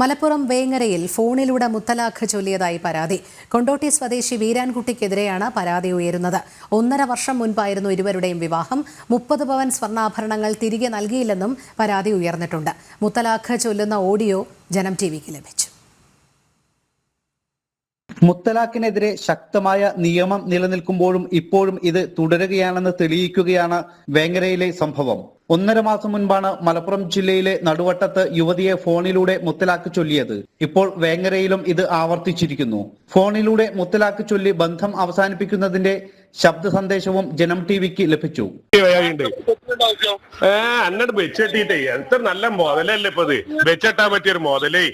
മലപ്പുറം വേങ്ങരയിൽ ഫോണിലൂടെ മുത്തലാഖ് ചൊല്ലിയതായി പരാതി. കൊണ്ടോട്ടി സ്വദേശി വീരാൻകുട്ടിക്കെതിരെയാണ് പരാതി ഉയരുന്നത്. ഒന്നര വർഷം മുൻപായിരുന്നു ഇരുവരുടെയും വിവാഹം. മുപ്പത് പവൻ സ്വർണാഭരണങ്ങൾ തിരികെ നൽകിയില്ലെന്നും പരാതി ഉയർന്നിട്ടുണ്ട്. മുത്തലാഖ് ചൊല്ലുന്ന ഓഡിയോ ജനം ടി വിക്ക് ലഭിച്ചു. മുത്തലാഖിനെതിരെ ശക്തമായ നിയമം നിലനിൽക്കുമ്പോഴും ഇപ്പോഴും ഇത് തുടരുകയാണെന്ന് തെളിയിക്കുകയാണ് വേങ്ങരയിലെ സംഭവം. ഒന്നര മാസം മുൻപാണ് മലപ്പുറം ജില്ലയിലെ നടുവട്ടത്ത് യുവതിയെ ഫോണിലൂടെ മുത്തലാക്ക് ചൊല്ലിയത്. ഇപ്പോൾ വേങ്ങരയിലും ഇത് ആവർത്തിച്ചിരിക്കുന്നു. ഫോണിലൂടെ മുത്തലാക്ക് ചൊല്ലി ബന്ധം അവസാനിപ്പിക്കുന്നതിന്റെ ശബ്ദ സന്ദേശവും ജനം ടി വിക്ക് ലഭിച്ചു അന്നോട് വെച്ചെട്ടിട്ടേ എത്ര നല്ല മോതലല്ലേ ഇപ്പൊ വെച്ചെട്ടാൻ പറ്റിയൊരു മുതലേ.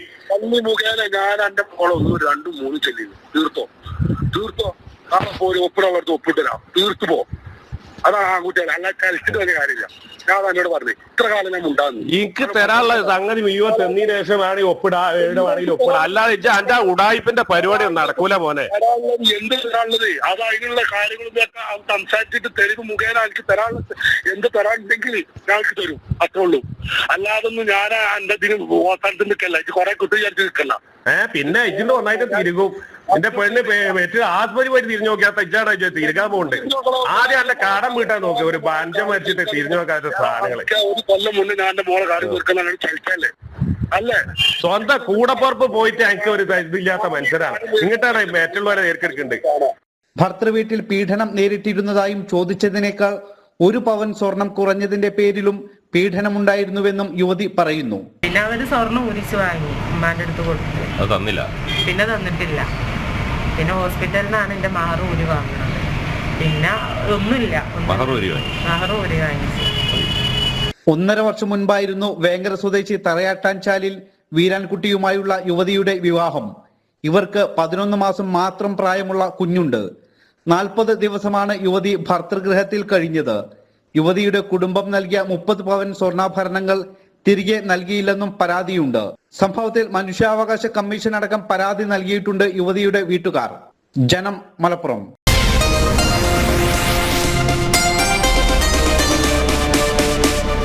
പള്ളി മുഖേന ഞാൻ എന്റെ മോളെ ഒന്ന് രണ്ടും മൂന്നും ചെല്ലിയിരുന്നു. തീർത്തോ? തീർത്തോ? കാരണം ഒപ്പിടാൻ ഒപ്പിടുള്ളടത്ത് ഒപ്പിട്ടരാം തീർത്തു പോ അതാണ് ആൺകുട്ടികൾ അല്ല കളിച്ചിട്ട് വലിയ കാര്യമില്ല. ഞാൻ എന്നോട് പറഞ്ഞു ഇത്ര കാലം ഞാൻ ഉണ്ടാകുന്നു എനിക്ക് തരാനുള്ള സംഗതി മുഴുവൻ തെന്നീ ശേഷം വേണമെങ്കിൽ ഒപ്പിടാ എവിടെ വേണമെങ്കിലും ഒപ്പിടാ. അല്ലാതെ ഇജ്ജ് എന്റെ ഉടായിപ്പിന്റെ പരിപാടി ഒന്നും നടക്കൂല മോനെ. എന്ത് തരാനുള്ളത്? അത് അതിനുള്ള കാര്യങ്ങളും സംസാരിച്ചിട്ട് തെരുവ് മുഖേന എനിക്ക് തരാനുള്ളത് എന്ത് തരാനുണ്ടെങ്കിൽ ഞങ്ങൾക്ക് തരും. അത്രേ ഉള്ളൂ. അല്ലാതൊന്നും ഞാൻ എന്റെ ഇതിന് സ്ഥലത്ത് നിൽക്കല്ല ഇത് കുറെ കുട്ടി വിചാരിച്ച് നിൽക്കല്ല ഏഹ് പിന്നെ ഇതിന്റെ ഒന്നായിട്ട് തിരികും. എന്റെ പെണ്ണ് വെച്ച് ആത്മരി പോയി തിരിഞ്ഞു നോക്കിയാത്ത ഇജ്ജാണ് ഇജ്ജ് തിരിക്കാൻ പോകുന്നുണ്ട് ആദ്യം അല്ല കാടം വീട്ടാൻ നോക്കി ഒരു ബാഞ്ച മരിച്ചിട്ട് തിരിഞ്ഞു നോക്കാത്ത സാധനങ്ങൾ. ഒരു കൊല്ലം മുന്നേ ഞാൻ എന്റെ മോളെ കാര്യം തീർക്കാൻ അങ്ങനെ ചലിക്കല്ലേ അല്ലേ? സ്വന്തം കൂടപ്പുറപ്പ് പോയിട്ട് എനിക്ക് ഒരു ഇതില്ലാത്ത മനുഷ്യരാണ്. ഇങ്ങോട്ടാണ് മറ്റുള്ളവരെ ഏർക്കെടുക്കുന്നുണ്ട് ഭർത്തൃ വീട്ടിൽ പീഡനം നേരിട്ടിരുന്നതായും ചോദിച്ചതിനേക്കാൾ ഒരു പവൻ സ്വർണം കുറഞ്ഞതിന്റെ പേരിലും പീഡനമുണ്ടായിരുന്നുവെന്നും യുവതി പറയുന്നു. പിന്നെ അവർ സ്വർണം ഉരിച്ചു വാങ്ങി ഉമ്മാന്റെ അടുത്ത് കൊടുത്തു. അത് തന്നില്ല. പിന്നെ തന്നിട്ടില്ല. പിന്നെ ഹോസ്പിറ്റലിൽ നിന്നാണ് എന്റെ മഹർ ഊരി വാങ്ങുന്നത്. പിന്നെ ഒന്നുമില്ല. ഊരി വാങ്ങി. വാങ്ങിച്ചു. ഒന്നര വർഷം മുൻപായിരുന്നു വേങ്കര സ്വദേശി തറയാട്ടാൻചാലിൽ വീരാൻകുട്ടിയുമായുള്ള യുവതിയുടെ വിവാഹം. ഇവർക്ക് പതിനൊന്ന് മാസം മാത്രം പ്രായമുള്ള കുഞ്ഞുണ്ട്. നാൽപ്പത് ദിവസമാണ് യുവതി ഭർത്തൃഗൃഹത്തിൽ കഴിഞ്ഞത്. യുവതിയുടെ കുടുംബം നൽകിയ മുപ്പത് പവൻ സ്വർണാഭരണങ്ങൾ തിരികെ നൽകിയില്ലെന്നും പരാതിയുണ്ട്. സംഭവത്തിൽ മനുഷ്യാവകാശ കമ്മീഷൻ അടക്കം പരാതി നൽകിയിട്ടുണ്ട് യുവതിയുടെ വീട്ടുകാർ. ജനം മലപ്പുറം.